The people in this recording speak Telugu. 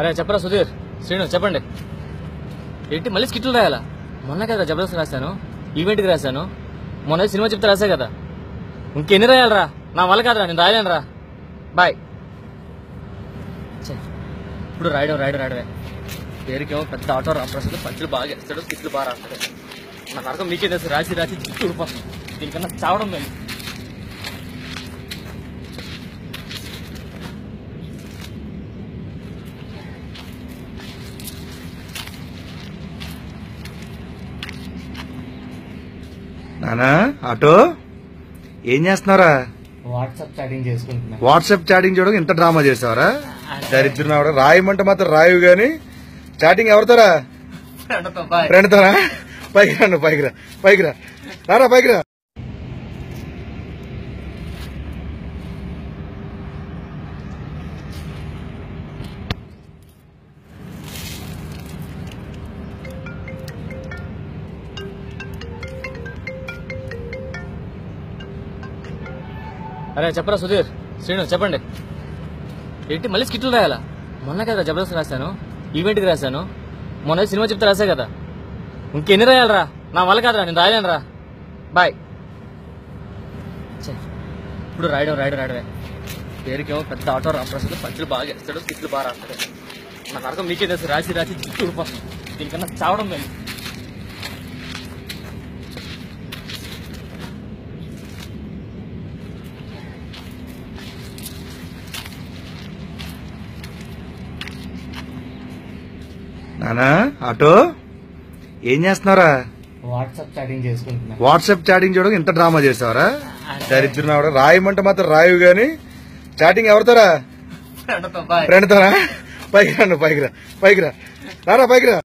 అరే చెప్పరా సుధీర్? శ్రీను చెప్పండి. ఏంటి మళ్ళీ స్కిట్లు రాయాలా? మొన్న కదా జబర్దస్త్ రాశాను ఈవెంట్కి రాశాను. మొన్న సినిమా చెప్తే రాసా కదా. ఇంకెన్ని రాయాలరా? నా వల్ల కాదురా నేను రాయలేనురా. బాయ్. ఇప్పుడు రాయడం రాయడం రాయడమే. పేరుకేమో పెద్ద ఆటో రామప్రసాద్ పంచులు బాగా చేస్తాడు స్కిట్లు బాగా రాస్తాడు. నా నరకం మీకే తెలుసు రాసి రాసి చుట్టూ ఊడిపోతుంది దీనికన్నా చావడం మేము నానా ఆటో? ఏం చేస్తున్నారా వాట్సాప్ చాటింగ్ చేసుకుంటున్నా. వాట్సాప్ చాటింగ్ చేయడం ఇంత డ్రామా చేసావరా? దరిద్రం ఆవిడ. రాయమంటే మాత్రం రాయు గాని. చాటింగ్ ఎవరితోరా? బాయ్. ఫ్రెండ్తోనా? పైకి రా పైకి రా. పైకి రా. రారా పైకి రా. అరే చెప్పరా సుధీర్? శ్రీను చెప్పండి. ఏంటి మళ్ళీ స్కిట్లు రాయాలా? మొన్న కదా జబర్దస్త్ రాశాను ఈవెంట్కి రాశాను. మొన్న సినిమా చెప్తే రాసా కదా. ఇంకెన్ని రాయాలరా? నా వల్ల కాదురా నేను రాయలేను రా బాయ్ ఇప్పుడు రాయడం రాయడం రాయడమే. పేరుకేమో పెద్ద ఆటో రామప్రసాద్ పంచులు బాగా వేస్తాడు స్కిట్లు బాగా రాస్తాడు. నా నరకం మీకే తెలుసు రాసి రాసి చుట్టూ ఊడిపోతుంది. దీనికన్నా చావడం మేము నానా ఆటో? ఏం చేస్తున్నారా వాట్సాప్ చాటింగ్ చేసుకుంటున్నా. వాట్సాప్ చాటింగ్ చేయడం ఇంత డ్రామా చేసావరా? దరిద్రం ఆవిడ. రాయమంటే మాత్రం రాయు గాని చాటింగ్ ఎవరితోరా? బాయ్. ఫ్రెండ్తోనా? పైకి రా పైకి రా. పైకి రా. రారా పైకి రా.